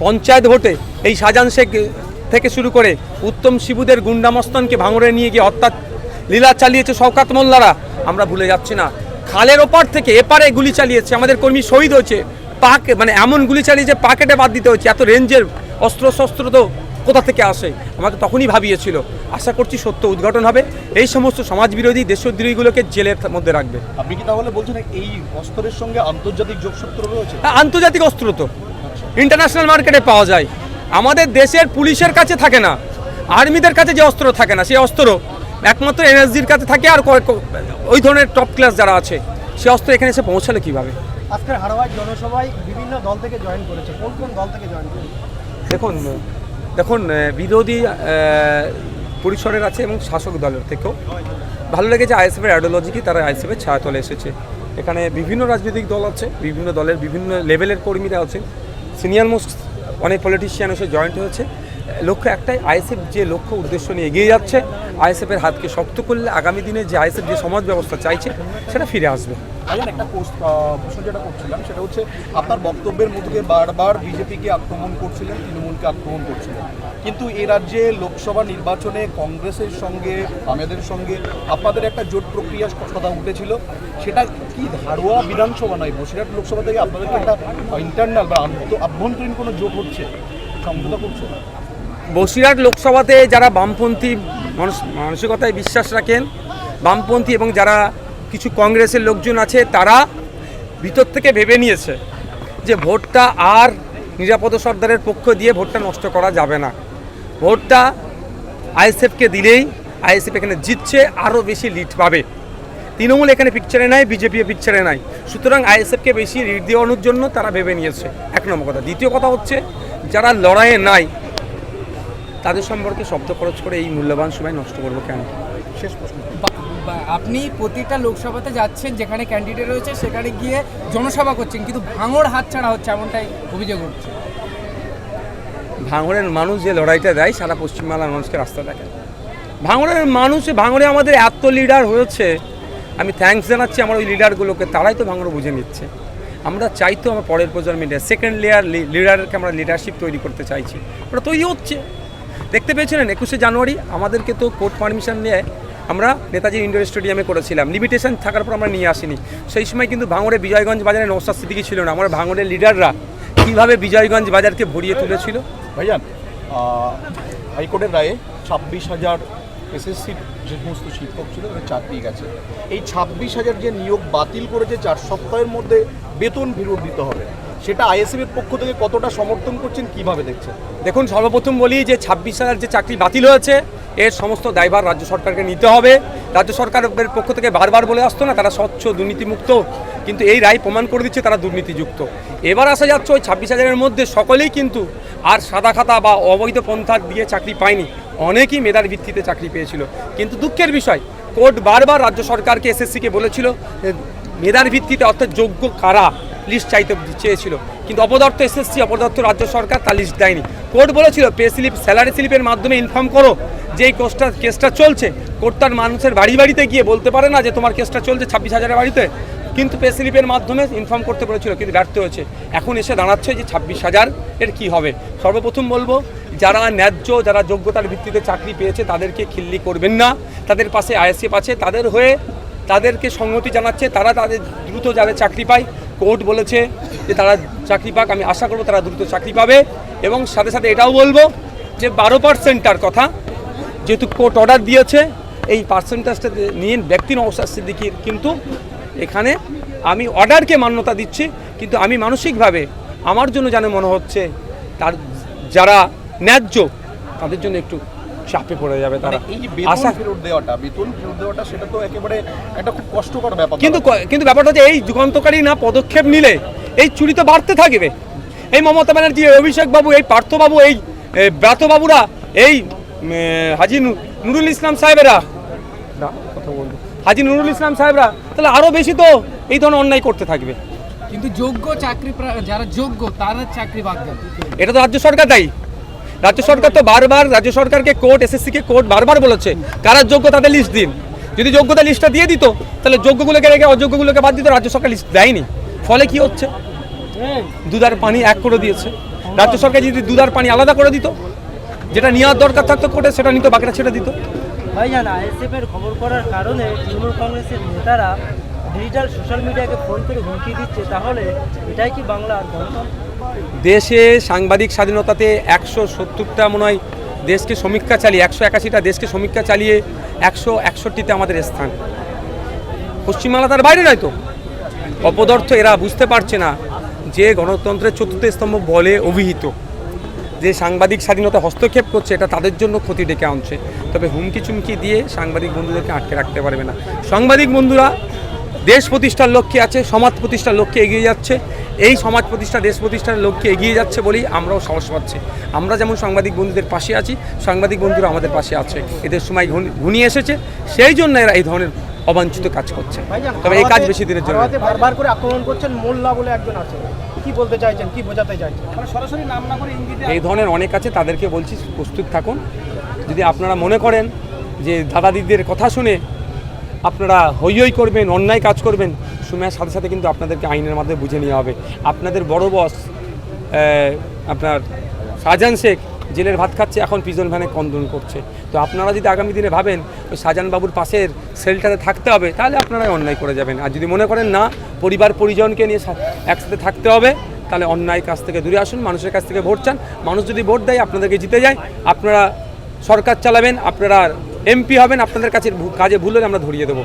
পঞ্চায়েত ভোটে এই শাহজাহান শেখ থেকে শুরু করে উত্তম শিবুদের গুন্ডামস্তনকে ভাঙড়ে নিয়ে গিয়ে হত্যা লীলা চালিয়েছে শওকাত মোল্লারা। আমরা ভুলে যাচ্ছি না। খালের ওপার থেকে এপারে গুলি চালিয়েছে। আমাদের কর্মী শহীদ হয়েছে। পাক মানে এমন গুলি চালিয়েছে পাকেটে বাদ দিতে হচ্ছে এত রেঞ্জের অস্ত্র শস্ত্র তো কোথা থেকে আসে? আমাকে তখনই ভাবিয়েছিল। আশা করছি সত্য উদ্ঘাটন হবে। এই সমস্ত সমাজবিরোধী দেশদ্রোহীগুলোকে জেলের মধ্যে রাখবে। আপনি কি তাহলে বলছেন এই অস্ত্রের সঙ্গে আন্তর্জাতিক যোগসূত্র রয়েছে? আন্তর্জাতিক অস্ত্র তো। ইন্টারন্যাশনাল মার্কেটে পাওয়া যায়। আমাদের দেশের পুলিশের কাছে থাকে না আর্মিদের কাছে যে অস্ত্র থাকে না সেই অস্ত্র একমাত্র এনএসজির কাছে থাকে আর কয়েক- ওই ধরনের টপ ক্লাস যারা আছে সে অস্ত্র এখানে এসে পৌঁছালে কীভাবে? আজকের হাড়োয়ার জনসভায় বিভিন্ন দল থেকে জয়েন করেছে। কোন কোন দল থেকে জয়েন করেছে? দেখুন দেখুন বিরোধী পরিসরের আছে এবং শাসক দলের থেকেও। ভালো লেগেছে আইএসএফের আইডিওলজি তারা আইএসএফের ছায়াতলে এসেছে। এখানে বিভিন্ন রাজনৈতিক দল আছে বিভিন্ন দলের বিভিন্ন লেভেলের কর্মীরা আছে সিনিয়র মোস্ট অনেক পলিটিশিয়ান এসে জয়েন্ট হয়েছে। লক্ষ্য একটাই আইএসএফ যে লক্ষ্য উদ্দেশ্য নিয়ে এগিয়ে যাচ্ছে আইএসএফের হাতকে শক্ত করলে আগামী দিনে যে আইএসএফ যে সমাজ ব্যবস্থা চাইছে, সেটা ফিরে আসবে। ভাইজান একটা প্রশ্ন যেটা করছিলাম, সেটা হচ্ছে আপনার বক্তব্যের মধ্যে বারবার বিজেপিকে আক্রমণ করছিলেন, তৃণমূলকে আক্রমণ করছিলেন। কিন্তু এ রাজ্যে লোকসভা নির্বাচনে কংগ্রেসের সঙ্গে, আমাদের সঙ্গে আপনাদের একটা জোট প্রক্রিয়া কথা উঠেছিল। সেটা কি ধারোয়া বিধানসভা নয়, বসিরহাট লোকসভা থেকে আপনাদেরকে একটা ইন্টারনাল বা আভ্যন্তরীণ কোনো জোট হচ্ছে, সমঝোতা করছে? বসিরহাট লোকসভাতে যারা বামপন্থী মানসিকতায় বিশ্বাস রাখেন, বামপন্থী এবং যারা কিছু কংগ্রেসের লোকজন আছে, তারা ভিতর থেকে ভেবে নিয়েছে যে ভোটটা আর নিরাপদ সর্দারের পক্ষ দিয়ে ভোটটা নষ্ট করা যাবে না। ভোটটা আইএসএফকে দিলেই আইএসএফ এখানে জিতছে, আরও বেশি লিড পাবে। তৃণমূল এখানে পিকচারে নাই বিজেপি পিকচারে নাই। সুতরাং আইএসএফকে বেশি লিড দেওয়ানোর জন্য তারা ভেবে নিয়েছে। এক নম্বর কথা। দ্বিতীয় কথা হচ্ছে, যারা লড়াইয়ে নাই, তাদের সম্পর্কে শব্দ খরচ করে এই মূল্যবান সময় নষ্ট করব কেন? শেষ প্রশ্ন। আপনি প্রতিটা লোকসভাতে যাচ্ছেন যেখানে ক্যান্ডিডেট রয়েছে সেখানে গিয়ে জনসভা করছেন কিন্তু ভাঙড় হাতছাড়া হচ্ছে এমনটাই অভিযোগ উঠছে। ভাঙড়ের মানুষ যে লড়াইটা দেয় সারা পশ্চিমবাংলার মানুষকে রাস্তা দেখে। ভাঙড়ের মানুষ ভাঙড়ে আমাদের এত লিডার হয়েছে আমি থ্যাঙ্কস জানাচ্ছি আমার ওই লিডারগুলোকে তারাই তো ভাঙড় বুঝে নিচ্ছে। আমরা চাই তো আমার পরের প্রজন্মের সেকেন্ড লেয়ার লিডারকে আমরা লিডারশিপ তৈরি করতে চাইছি। ওটা তৈরি হচ্ছে। দেখতে পেয়েছিলেন একুশে জানুয়ারি, আমাদেরকে তো কোর্ট পারমিশন নিয়ে আমরা নেতাজি ইন্ডোর স্টেডিয়ামে করেছিলাম। লিমিটেশন থাকার পর আমরা নিয়ে আসিনি। সেই সময় কিন্তু ভাঙড়ে বিজয়গঞ্জ বাজারে নৌসাদ সিদ্দিকি ছিল না, আমার ভাঙড়ের লিডাররা কীভাবে বিজয়গঞ্জ বাজারকে ভরিয়ে তুলেছিল? ভাইজান হাইকোর্টের রায়ে ছাব্বিশ হাজার এসএসসির যে সমস্ত শিক্ষক ছিল তাদের চাকরি গেছে। এই ছাব্বিশ হাজার যে নিয়োগ বাতিল করেছে, চার সপ্তাহের মধ্যে বেতন ফেরত দিতে হবে। সেটা আইএসএফ এর পক্ষ থেকে কতটা সমর্থন করছেন, কীভাবে দেখছেন? দেখুন, সর্বপ্রথম বলি যে ছাব্বিশ হাজার যে চাকরি বাতিল হয়েছে, এর সমস্ত দায়ভার রাজ্য সরকারকে নিতে হবে। রাজ্য সরকারের পক্ষ থেকে বারবার বলে আসতো না, তারা স্বচ্ছ, দুর্নীতিমুক্ত, কিন্তু এই রায় প্রমাণ করে দিচ্ছে তারা দুর্নীতিযুক্ত। এবার আসা যাচ্ছে ওই ছাব্বিশ হাজারের মধ্যে সকলেই কিন্তু আর সাদা খাতা বা অবৈধ পন্থা দিয়ে চাকরি পায়নি। অনেকেই মেধার ভিত্তিতে চাকরি পেয়েছিল। কিন্তু দুঃখের বিষয়, কোর্ট বারবার রাজ্য সরকারকে এসএসসিকে বলেছিল মেধার ভিত্তিতে অর্থাৎ যোগ্য কারা? লিস্ট চাইতে চেয়েছিল। কিন্তু অপদার্থ এসএসসি, অপদার্থ রাজ্য সরকার তার লিস্ট দেয়নি। কোর্ট বলেছিল, পে স্লিপ, স্যালারি স্লিপের মাধ্যমে ইনফর্ম করো যে এই কেসটা কেসটা চলছে। কোর্ট তার মানুষের বাড়ি বাড়িতে গিয়ে বলতে পারে না যে তোমার কেসটা চলছে ছাব্বিশ হাজারের বাড়িতে। কিন্তু পে স্লিপের মাধ্যমে ইনফর্ম করতে বলেছিল, কিন্তু ব্যর্থ হয়েছে। এখন এসে দাঁড়াচ্ছে যে ছাব্বিশ হাজার এর কী হবে। সর্বপ্রথম বলব, যারা ন্যায্য, যারা যোগ্যতার ভিত্তিতে চাকরি পেয়েছে, তাদেরকে খিল্লি করবেন না। তাদের পাশে আইএসএফ আছে, তাদের হয়ে তাদেরকে সংহতি জানাচ্ছে। তারা তাদের দ্রুত যাদের চাকরি পায়। কোর্ট বলেছে যে তারা চাকরি পাক, আমি আশা করব তারা দ্রুত চাকরি পাবে। এবং সাথে সাথে এটাও বলব যে বারো পার্সেন্টটার কথা, যেহেতু কোর্ট অর্ডার দিয়েছে, এই পার্সেন্টেজটা নিয়ে ব্যক্তি নওসাদ সিদ্দিকির কিন্তু এখানে আমি অর্ডারকে মান্যতা দিচ্ছি, কিন্তু আমি মানসিকভাবে আমার জন্য যেন মনে হচ্ছে, তার যারা ন্যায্য, তাদের জন্য একটু চাপে পড়ে যাবে তারা। মানে আশা ফেরত দেওয়াটা বেতন ফেরত দেওয়াটা সেটা তো একেবারে একটা খুব কষ্টকর ব্যাপার। কিন্তু কিন্তু ব্যাপারটা হচ্ছে এই যুগান্তকারী না পদক্ষেপ নিলে এই চুরি তো বাড়তে থাকবে। এই মমতা ব্যানার্জি অভিষেক বাবু এই পার্থবাবু এই ব্রাতবাবুরা এই হাজি নুরুল ইসলাম সাহেবেরা। না, কথা বলব। হাজি নুরুল ইসলাম সাহেবরা তাহলে আরও বেশি তো এই ধরনের অন্যায় করতে থাকবে। কিন্তু যোগ্য চাকরি যারা যোগ্য তারা চাকরি বাদ এটা তো রাজ্য সরকার দায়ী। রাজ্য সরকার তো বারবার, রাজ্য সরকারকে কোর্ট এসএসসিকে কোর্ট বারবার বলেছে, কারা যোগ্য তাদের লিস্ট দিন। যদি যোগ্যতা লিস্টটা দিয়ে দিত, তাহলে যোগ্যগুলোকে রেখে অযোগ্যগুলোকে বাদ দিত, রাজ্য সরকার লিস্ট দেয়নি। ফলে কি হচ্ছে? দুধার পানি এক করে দিয়েছে। রাজ্য সরকার যদি দুধার পানি আলাদা করে দিত, যেটা নেওয়ার দরকার থাকতো কোর্টে সেটা নিত বাকিটা ছেড়ে দিত। ভাইজান, আইএসএফ এর খবর করার কারণে তৃণমূল কংগ্রেসের নেতারা ডিজিটাল সোশ্যাল মিডিয়াকে ফোন করে হুমকি দিচ্ছে, তাহলে এটাই কি বাংলার দেশে সাংবাদিক স্বাধীনতাতে একশো সত্তরটা মনে হয় দেশকে সমীক্ষা চালিয়ে, একশো একাশিটা দেশকে সমীক্ষা চালিয়ে একশো একষট্টিতে আমাদের স্থান। পশ্চিমবাংলা তার বাইরে নয় তো? অপদার্থ এরা বুঝতে পারছে না যে গণতন্ত্রের চতুর্থ স্তম্ভ বলে অভিহিত। যে সাংবাদিক স্বাধীনতা হস্তক্ষেপ করছে, এটা তাদের জন্য ক্ষতি ডেকে আনছে। তবে হুমকি চুমকি দিয়ে সাংবাদিক বন্ধুদেরকে আটকে রাখতে পারবে না। সাংবাদিক বন্ধুরা দেশ প্রতিষ্ঠার লক্ষ্যে আছে সমাজ প্রতিষ্ঠার লক্ষ্যে এগিয়ে যাচ্ছে। এই সমাজ প্রতিষ্ঠা দেশ প্রতিষ্ঠার লক্ষ্যে এগিয়ে যাচ্ছে বলেই আমরাও সাহস পাচ্ছি। আমরা যেমন সাংবাদিক বন্ধুদের পাশে আছি সাংবাদিক বন্ধুরা আমাদের পাশে আছে। এদের সময় ঘনি- ঘনিয়ে এসেছে সেই জন্য এরা এই ধরনের অবাঞ্ছিত কাজ করছে। তবে এই কাজ বেশি দিনের জন্য। বারবার করে আক্রমণ করছেন মোল্লা বলে একজন আছে। কি বলতে চাইছেন কি বোঝাতে চাইছেন? সরাসরি এই ধরনের অনেক আছে তাদেরকে বলছি প্রস্তুত থাকুন। যদি আপনারা মনে করেন যে দাদা দিদিদের কথা শুনে আপনারা হই হই করবেন, অন্যায় কাজ করবেন সময়ের সাথে সাথে কিন্তু আপনাদেরকে আইনের মাধ্যমে বুঝে নেওয়া হবে। আপনাদের বড় বস আপনার শাহজাহান শেখ জেলের ভাত খাচ্ছে, এখন পিজন ভ্যানে কন্দন করছে। তো আপনারা যদি আগামী দিনে ভাবেন, ওই বাবুর পাশের সেলটাতে থাকতে হবে, তাহলে আপনারাই অন্যায় করে যাবেন। আর যদি মনে করেন না, পরিবার, পরিজনকে নিয়ে একসাথে থাকতে হবে, তাহলে অন্যায় কাছ থেকে দূরে আসুন, মানুষের কাছ থেকে ভোট চান। মানুষ যদি ভোট দেয়, আপনাদেরকে জিতে যায়। আপনারা সরকার চালাবেন, আপনারা এমপি হবেন আপনাদের কাছে কাজে ভুল হলে আমরা ধরিয়ে দেবো।